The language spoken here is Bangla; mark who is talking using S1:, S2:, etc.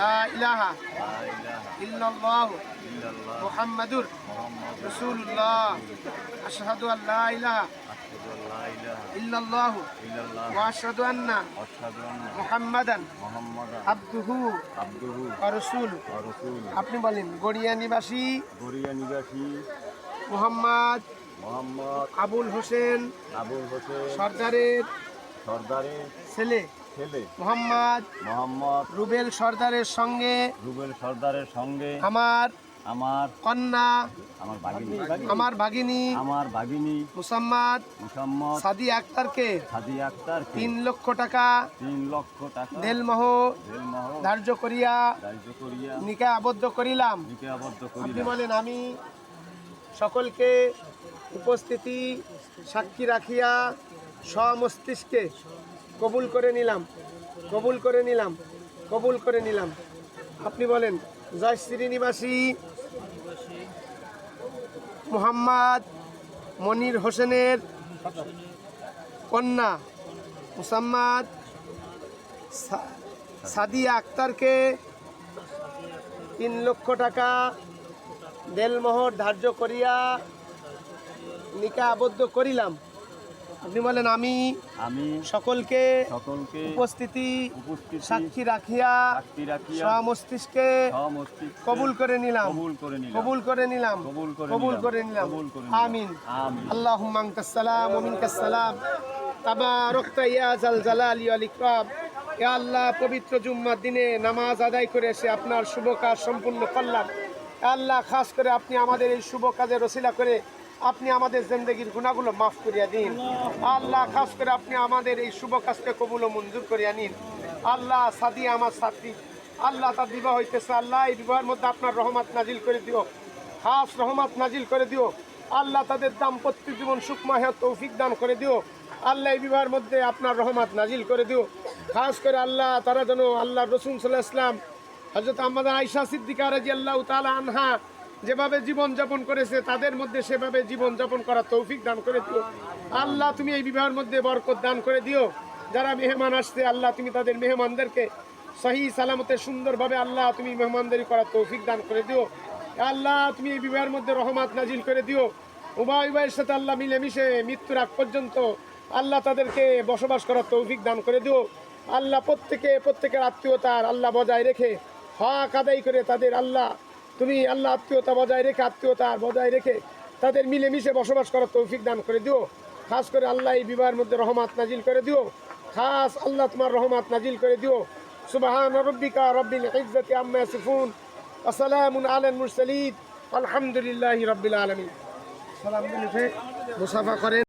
S1: লা ইলাহা ইল্লাল্লাহ মুহাম্মাদুর রাসূলুল্লাহ। আশহাদু আল লা ইলাহা ইল্লাল্লাহু ওয়া আশহাদু আন্না মুহাম্মাদান আবদুহু ওয়া রাসূলুহু। আপনি বলেন গড়িয়া নিবাসী
S2: গড়িয়া নিবাসী
S1: মোহাম্মদ
S2: মোহাম্মদ
S1: আবুল হোসেন
S2: আবুল হোসেন
S1: সর্দারের
S2: সর্দারের
S1: ছেলে।
S2: ছেলে
S1: মোহাম্মদ
S2: মোহাম্মদ
S1: রুবেল সর্দারের সঙ্গে।
S2: রুবেল সর্দারের সঙ্গে।
S1: আমার
S2: আমার
S1: কন্যা।
S2: আমার ভাগিনী।
S1: আমার ভাগিনী।
S2: আমার ভাগিনী।
S1: মুসাম্মদ।
S2: মুসাম্মদ।
S1: সাদি আক্তারকে।
S2: সাদি আক্তার
S1: তিন লক্ষ টাকা।
S2: তিন লক্ষ টাকা।
S1: দেলমহ।
S2: জেলমহ
S1: ধার্য করিয়া।
S2: দায়িত্ব করিয়া।
S1: নিকা আবদ্ধ করিলাম।
S2: নিকে আবদ্ধ
S1: আপনি বলেন আমি সকলকে উপস্থিতি সাক্ষী রাখিয়া স্বমস্তিষ্কে কবুল করে নিলাম। কবুল করে নিলাম। কবুল করে নিলাম। আপনি বলেন, জয় শ্রীনিবাসী, মোহাম্মদ মনির হোসেনের কন্যা মুসাম্মদ সাদিয়া আক্তারকে তিন লক্ষ টাকা দেলমোহর ধার্য করিয়া নিকা আবদ্ধ করিলাম। আপনি বলেন আমি
S2: আমি
S1: সকলকে
S2: সকলকে
S1: উপস্থিতি
S2: উপস্থিতি
S1: সাক্ষী রাখিয়া
S2: সাক্ষী রাখিয়া
S1: স্বমস্তিষ্কে
S2: সমস্তিষ্কে
S1: কবুল করে নিলাম।
S2: কবুল করে নিলাম।
S1: কবুল করে নিলাম।
S2: কবুল করে
S1: কবুল
S2: নিলাম।
S1: করে। আমিন।
S2: আমিন।
S1: আল্লাহুম্মা আনতাস সালাম ওয়া মিনকাস সালাম। তাবারাকতা ইয়া জাল জালালি ওয়াল ইকরাম। ইয়া আল্লাহ পবিত্র জুম্মার দিনে নামাজ আদায় করে এসে আপনার শুভ কাজ সম্পূর্ণ করলাম। আল্লাহ খাস করে আপনি আমাদের এই শুভ কাজে রসিলা করে আপনি আমাদের জিন্দগির গুণাগুলো মাফ করিয়া দিন। আল্লাহ, খাস করে আপনি আমাদের এই শুভ কাজকে কবুল মঞ্জুর করিয়া নিন। আল্লাহ সাদিয়া আমার সাথী। আল্লাহ তার বিবাহ হইতেছে। আল্লাহ এই বিবাহের মধ্যে আপনার রহমত নাজিল করে দিও। খাস রহমত নাজিল করে দিও। আল্লাহ তাদের দাম্পত্য জীবন সুখময় তৌফিক দান করে দিও। আল্লাহ এই বিবাহের মধ্যে আপনার রহমত নাজিল করে দিও। খাস করে আল্লাহ তারা যেন আল্লাহ রসুল সাল্লাহ ইসলাম হজরত আমাদের আয়সা সিদ্দিকা রাজি আল্লাহ তালা আনহা যেভাবে জীবন যাপন করেছে, তাদের মধ্যে সেভাবে জীবন যাপন করার তৌফিক দান করে দিও। আল্লাহ তুমি এই বিবাহের মধ্যে বরকত দান করে দিও। যারা মেহমান আসছে, আল্লাহ তুমি তাদের মেহমানদেরকে সহি সালামতে সুন্দরভাবে আল্লাহ তুমি মেহমানদারি করার তৌফিক দান করে দিও। আল্লাহ তুমি এই বিবাহের মধ্যে রহমত নাজিল করে দিও। উভয় উভয়ের সাথে আল্লাহ মিলেমিশে মৃত্যুর আগ পর্যন্ত আল্লাহ তাদেরকে বসবাস করার তৌফিক দান করে দিও। আল্লাহ প্রত্যেকে, প্রত্যেকের আত্মীয়তার আল্লাহ বজায় রেখে হক আদায় করে তাদের আল্লাহ তুমি আল্লাহ আত্মীয়তা বজায় রেখে, আত্মীয়তা বজায় রেখে তাদের মিলেমিশে বসবাস করার তৌফিক দান করে দিও। খাস করে আল্লাহ এই বিবাহের মধ্যে রহমত নাজিল করে দিও। খাস আল্লাহ তোমার রহমত নাজিল করে দিও। সুবাহান রব্বিকা রব্বিল ইজ্জতি আম্মা ইয়াসিফুন ওয়া সালামুন আলাল মুরসালিন। আলহামদুলিল্লাহি রাব্বিল আলামিন। সালাম মুসাফা করেন